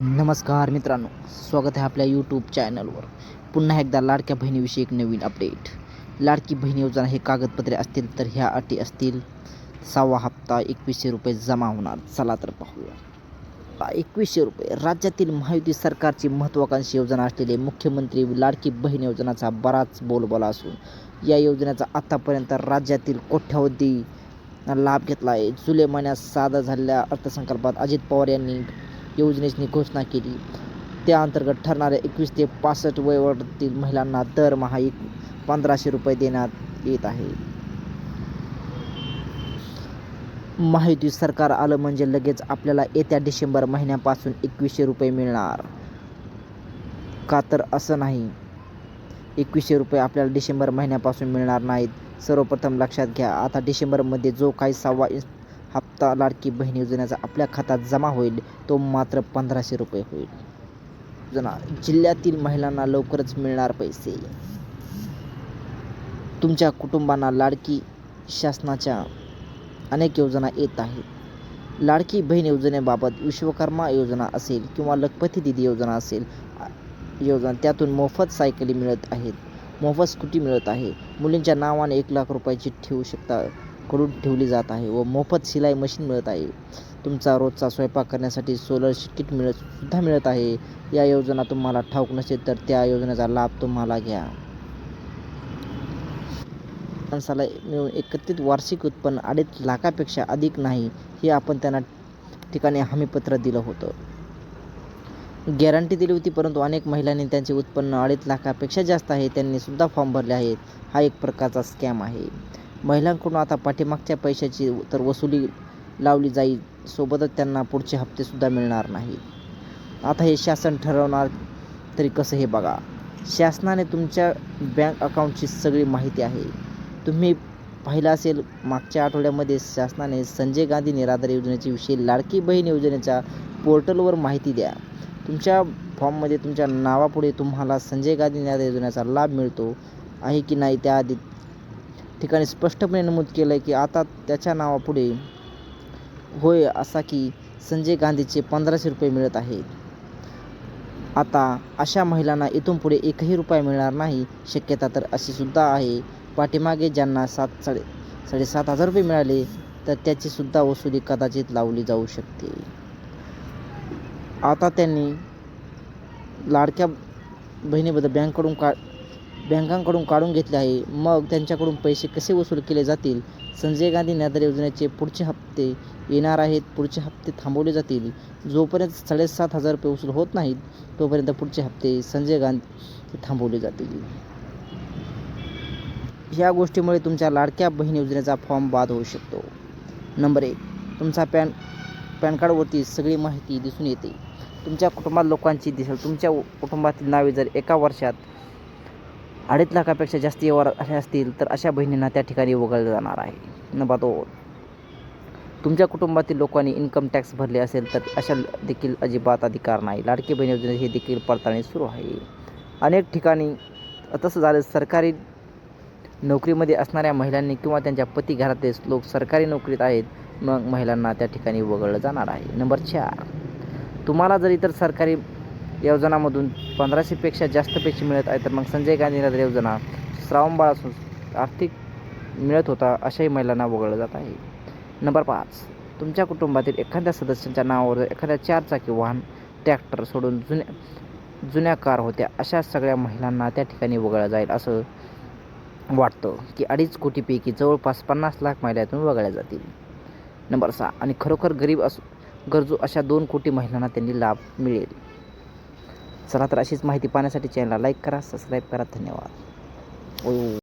नमस्कार मित्रांनो स्वागत आहे आपल्या यूट्यूब चॅनलवर पुन्हा एकदा लाडक्या बहिणीविषयी एक नवीन अपडेट लाडकी बहीण योजना हे कागदपत्रे असतील तर ह्या अटी असतील. सहावा हप्ता एकवीसशे रुपये जमा होणार. चला तर पाहूया. एकवीसशे रुपये. राज्यातील महायुती सरकारची महत्त्वाकांक्षी योजना असलेली मुख्यमंत्री लाडकी बहीण योजनाचा बराच बोलबाला असून या योजनेचा आत्तापर्यंत राज्यातील कोट्यावधी लाभ घेतला आहे. जुलै महिन्यात सादर झालेल्या अर्थसंकल्पात अजित पवार यांनी योजनेची घोषणा केली. त्या अंतर्गत ठरणाऱ्या एकवीस ते पासष्ट वयोगटातील महिलांना दरमहा एक पंधराशे रुपये देण्यात येत आहे. महायुती सरकार आलं म्हणजे लगेच आपल्याला येत्या डिसेंबर महिन्यापासून एकवीसशे रुपये मिळणार. का तर असं नाही. एकवीसशे रुपये आपल्याला डिसेंबर महिन्यापासून मिळणार नाहीत. सर्वप्रथम लक्षात घ्या आता डिसेंबरमध्ये जो काही सहावा हप्ता लाडकी बहीण योजनेचा आपल्या खात्यात जमा होईल तो मात्र पंधराशे रुपये होईल. योजना जिल्ह्यातील महिलांना लवकरच मिळणार पैसे. तुमच्या कुटुंबांना लाडकी शासनाच्या अनेक योजना येत आहेत. लाडकी बहीण योजनेबाबत विश्वकर्मा योजना असेल किंवा लखपती दिदी योजना असेल योजना त्यातून मोफत सायकली मिळत आहेत मोफत स्कूटी मिळत आहे. मुलींच्या नावाने एक लाख रुपयाची ठेवू शकता करून ठेवली जात आहे व मोफत शिलाई मशीन मिळत आहे. तुमचा रोजचा स्वयंपाक करण्यासाठी सोलर किट मिळत सुद्धा मिळत आहे. या योजना तुम्हाला ठाऊक नसेल तर त्या योजनेचा लाभ तुम्हाला घ्या. माणसाला मिळून एकत्रित वार्षिक उत्पन्न अडीच लाखापेक्षा अधिक नाही हे आपण त्यांना ठिकाणी हमीपत्र दिलं होतं. गॅरंटी दिली होती परंतु अनेक महिलांनी त्यांचे उत्पन्न अडीच लाखापेक्षा जास्त आहे त्यांनी सुद्धा फॉर्म भरले आहेत. हा एक प्रकारचा स्कॅम आहे. महिलांकडून आता पाठीमागच्या पैशाची तर वसुली लावली जाईल. सोबतच त्यांना पुढचे हप्तेसुद्धा मिळणार नाही. आता हे शासन ठरवणार तरी कसं हे बघा. शासनाने तुमच्या बँक अकाउंटची सगळी माहिती आहे. तुम्ही पाहिलं असेल मागच्या आठवड्यामध्ये शासनाने संजय गांधी निराधार योजनेची विषयी लाडकी बहीण योजनेच्या पोर्टलवर माहिती द्या. तुमच्या फॉर्ममध्ये तुमच्या नावापुढे तुम्हाला संजय गांधी निराधार योजनेचा लाभ मिळतो. आहे की नाही त्याआधी ठिकाणी स्पष्टपणे नमूद केलं आहे की आता त्याच्या नावापुढे होय असा की संजय गांधीचे पंधराशे रुपये मिळत आहेत. आता अशा महिलांना इथून पुढे एकही रुपया मिळणार नाही शक्यता तर अशी सुद्धा आहे. पाठीमागे ज्यांना सात साडे साडेसात हजार रुपये मिळाले तर त्याची सुद्धा वसुली कदाचित लावली जाऊ शकते. आता त्यांनी लाडक्या बहिणीबद्दल बँककडून का बँकांकडून काढून घेतले आहे. मग त्यांच्याकडून पैसे कसे वसूल केले जातील? संजय गांधी निराधार योजनेचे पुढचे हप्ते येणार आहेत. पुढचे हप्ते थांबवले जातील. जोपर्यंत साडेसात हजार रुपये वसूल होत नाहीत तोपर्यंत पुढचे हप्ते संजय गांधी थांबवले जातील. ह्या गोष्टीमुळे तुमच्या लाडक्या बहीण योजनेचा फॉर्म बाद होऊ शकतो. नंबर एक तुमचा पॅन पॅन कार्डवरती सगळी माहिती दिसून येते. तुमच्या कुटुंबात लोकांची दिसेल. तुमच्या कुटुंबातील नावे जर एका वर्षात अडीच लाखापेक्षा जास्त व्यवहार असे असतील तर अशा बहिणींना त्या ठिकाणी वगळलं जाणार आहे. नंबर दोन. तुमच्या कुटुंबातील लोकांनी इन्कम टॅक्स भरले असेल तर अशा देखील अजिबात अधिकार नाही. लाडकी बहीण योजने हे देखील पडताळणी सुरू आहे. अनेक ठिकाणी तसं झालं सरकारी नोकरीमध्ये असणाऱ्या महिलांनी किंवा त्यांच्या पती घरातले लोक सरकारी नोकरीत आहेत मग महिलांना त्या ठिकाणी वगळलं जाणार आहे. नंबर चार. तुम्हाला जर इतर सरकारी योजनामधून पंधराशेपेक्षा जास्त पैसे मिळत आहेत तर मग संजय गांधी निराधार योजना श्रावणबाळ असून आर्थिक मिळत होता अशाही महिलांना वगळलं जात आहे. नंबर पाच. तुमच्या कुटुंबातील एखाद्या सदस्यांच्या नावावर एखाद्या चारचाकी वाहन ट्रॅक्टर सोडून जुन्या जुन्या कार होत्या अशा सगळ्या महिलांना त्या ठिकाणी वगळलं जाईल असं वाटतं की अडीच कोटीपैकी जवळपास पन्नास लाख महिलातून वगळल्या जातील. नंबर सहा. आणि खरोखर गरीब असू गरजू अशा दोन कोटी महिलांना त्यांनी लाभ मिळेल. चला तर अशीच माहिती पाहण्यासाठी चॅनलला लाईक करा सबस्क्राईब करा. धन्यवाद. ओ